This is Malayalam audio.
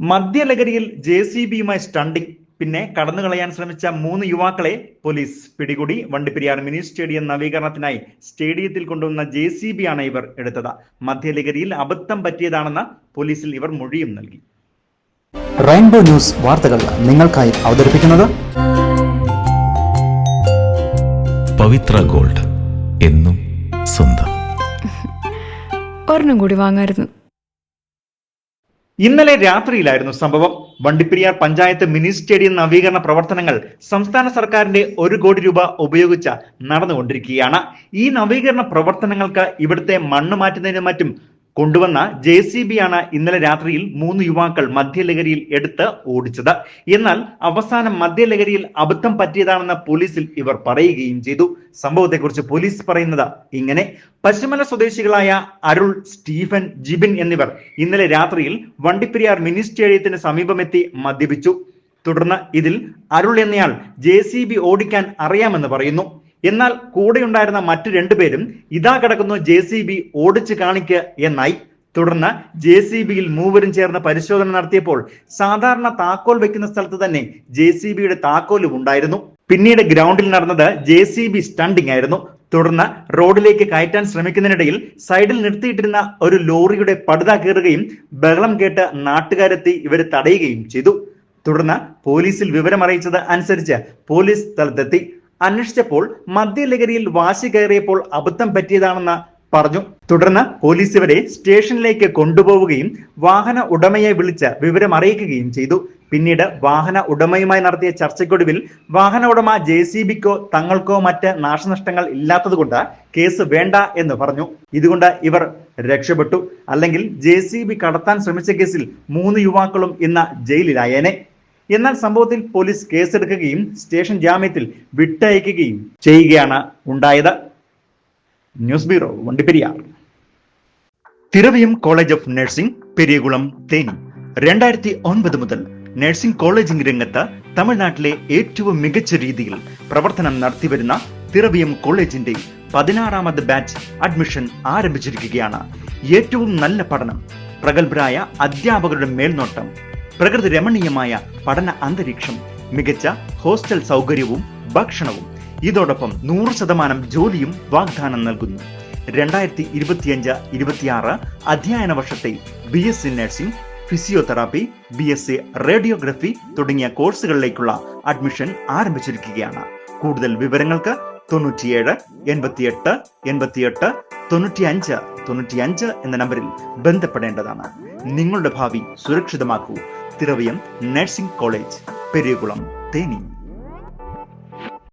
മദ്യലഹരിയിൽ ജെ സി ബിയുമായി സ്റ്റണ്ടിങ് പിന്നെ കടന്നു കളയാൻ ശ്രമിച്ച മൂന്ന് യുവാക്കളെ പോലീസ് പിടികൂടി. വണ്ടിപ്പെരിയാർ മിനി സ്റ്റേഡിയം നവീകരണത്തിനായി സ്റ്റേഡിയത്തിൽ കൊണ്ടുവന്ന ജെ സി ബി ആണ് ഇവർ എടുത്തത്. മദ്യലഹരിയിൽ അബദ്ധം പറ്റിയതാണെന്ന് പോലീസിൽ ഇവർ മൊഴിയും നൽകി. റെയിൻബോ ന്യൂസ് വാർത്തകൾ നിങ്ങൾക്കായി അവതരിപ്പിക്കുന്നത് പവിത്ര ഗോൾഡ് എന്നും സ്വന്തം. ഒരെണ്ണം കൂടി വാങ്ങായിരുന്നു. ഇന്നലെ രാത്രിയിലായിരുന്നു സംഭവം. വണ്ടിപ്പെരിയാർ പഞ്ചായത്ത് മിനി സ്റ്റേഡിയം നവീകരണ പ്രവർത്തനങ്ങൾ സംസ്ഥാന സർക്കാരിന്റെ ഒരു കോടി രൂപ ഉപയോഗിച്ച് നടന്നുകൊണ്ടിരിക്കുകയാണ്. ഈ നവീകരണ പ്രവർത്തനങ്ങൾക്ക് ഇവിടുത്തെ മണ്ണ് മാറ്റുന്നതിനും മറ്റും കൊണ്ടുവന്ന ജെ സി ബി ആണ് ഇന്നലെ രാത്രിയിൽ മൂന്ന് യുവാക്കൾ മദ്യലഹരിയിൽ എടുത്ത് ഓടിച്ചത്. എന്നാൽ അവസാനം മദ്യലഹരിയിൽ അബദ്ധം പറ്റിയതാണെന്ന് പോലീസിൽ ഇവർ പറയുകയും ചെയ്തു. സംഭവത്തെക്കുറിച്ച് പോലീസ് പറയുന്നത് ഇങ്ങനെ. പശ്ചിമല സ്വദേശികളായ അരുൾ സ്റ്റീഫൻ ജിബിൻ എന്നിവർ ഇന്നലെ രാത്രിയിൽ വണ്ടിപ്പെരിയാർ മിനി സ്റ്റേഡിയത്തിന് സമീപമെത്തി മദ്യപിച്ചു. തുടർന്ന് ഇതിൽ അരുൾ എന്നയാൾ ജെ ഓടിക്കാൻ അറിയാമെന്ന് പറയുന്നു. എന്നാൽ കൂടെയുണ്ടായിരുന്ന മറ്റു രണ്ടുപേരും ഇതാ കിടക്കുന്നു ജെ സി ബി ഓടിച്ചു കാണിക്കുക എന്നായി. തുടർന്ന് ജെ സി ബിയിൽ മൂവരും ചേർന്ന് പരിശോധന നടത്തിയപ്പോൾ സാധാരണ താക്കോൽ വെക്കുന്ന സ്ഥലത്ത് തന്നെ ജെ സി ബിയുടെ താക്കോലും ഉണ്ടായിരുന്നു. പിന്നീട് ഗ്രൗണ്ടിൽ നടന്നത് ജെ സി ബി സ്റ്റണ്ടിങ് ആയിരുന്നു. തുടർന്ന് റോഡിലേക്ക് കയറ്റാൻ ശ്രമിക്കുന്നതിനിടയിൽ സൈഡിൽ നിർത്തിയിട്ടിരുന്ന ഒരു ലോറിയുടെ പടുത കീറുകയും ബഹളം കേട്ട് നാട്ടുകാരെത്തി ഇവരെ തടയുകയും ചെയ്തു. തുടർന്ന് പോലീസിൽ വിവരം അറിയിച്ചത് അനുസരിച്ച് പോലീസ് സ്ഥലത്തെത്തി. അന്വേഷിച്ചപ്പോൾ മദ്യലഹരിയിൽ വാശി കയറിയപ്പോൾ അബദ്ധം പറ്റിയതാണെന്ന് പറഞ്ഞു. തുടർന്ന് പോലീസ് ഇവരെ സ്റ്റേഷനിലേക്ക് കൊണ്ടുപോവുകയും വാഹന ഉടമയെ വിളിച്ച് വിവരം അറിയിക്കുകയും ചെയ്തു. പിന്നീട് വാഹന ഉടമയുമായി നടത്തിയ ചർച്ചയ്ക്കൊടുവിൽ വാഹന ഉടമ ജെ സി ബിക്കോ തങ്ങൾക്കോ മറ്റ് നാശനഷ്ടങ്ങൾ ഇല്ലാത്തതുകൊണ്ട് കേസ് വേണ്ട എന്ന് പറഞ്ഞു. ഇതുകൊണ്ട് ഇവർ രക്ഷപ്പെട്ടു. അല്ലെങ്കിൽ ജെ സി ബി കടത്താൻ ശ്രമിച്ച കേസിൽ മൂന്ന് യുവാക്കളും ഇന്ന് ജയിലിലായേനെ. എന്നാൽ സംഭവത്തിൽ പോലീസ് കേസെടുക്കുകയും സ്റ്റേഷൻ ജാമ്യത്തിൽ വിട്ടയക്കുകയും ചെയ്യുകയാണ് ഉണ്ടായത്. News bureau Vandiperiyar. Thiraviyam college of nursing Periyakulam Theni. രണ്ടായിരത്തി ഒൻപത് മുതൽ നഴ്സിംഗ് കോളേജിംഗ് രംഗത്ത് തമിഴ്നാട്ടിലെ ഏറ്റവും മികച്ച രീതിയിൽ പ്രവർത്തനം നടത്തിവരുന്ന തിരവിയം കോളേജിന്റെ പതിനാറാമത് ബാച്ച് അഡ്മിഷൻ ആരംഭിച്ചിരിക്കുകയാണ്. ഏറ്റവും നല്ല പഠനം പ്രഗത്ഭരായ അധ്യാപകരുടെ മേൽനോട്ടം പ്രകൃതി രമണീയമായ പഠന അന്തരീക്ഷം മികച്ച ഹോസ്റ്റൽ സൗകര്യവും ഭക്ഷണവും. ഇതോടൊപ്പം നൂറ് ശതമാനം ജോലിയും വാഗ്ദാനം നൽകുന്നു. രണ്ടായിരത്തി ഇരുപത്തിയഞ്ച് ഇരുപത്തിയാറ് അധ്യയന വർഷത്തെ B S C nursing physiotherapy B S C radiography തുടങ്ങിയ കോഴ്സുകളിലേക്കുള്ള അഡ്മിഷൻ ആരംഭിച്ചിരിക്കുകയാണ്. കൂടുതൽ വിവരങ്ങൾക്ക് തൊണ്ണൂറ്റിയേഴ് എൺപത്തിയെട്ട് എൺപത്തിയെട്ട് തൊണ്ണൂറ്റിയഞ്ച് തൊണ്ണൂറ്റിയഞ്ച് എന്ന നമ്പറിൽ ബന്ധപ്പെടേണ്ടതാണ്. നിങ്ങളുടെ ഭാവി സുരക്ഷിതമാക്കൂ. Thiraviyam nursing college Periyakulam Theni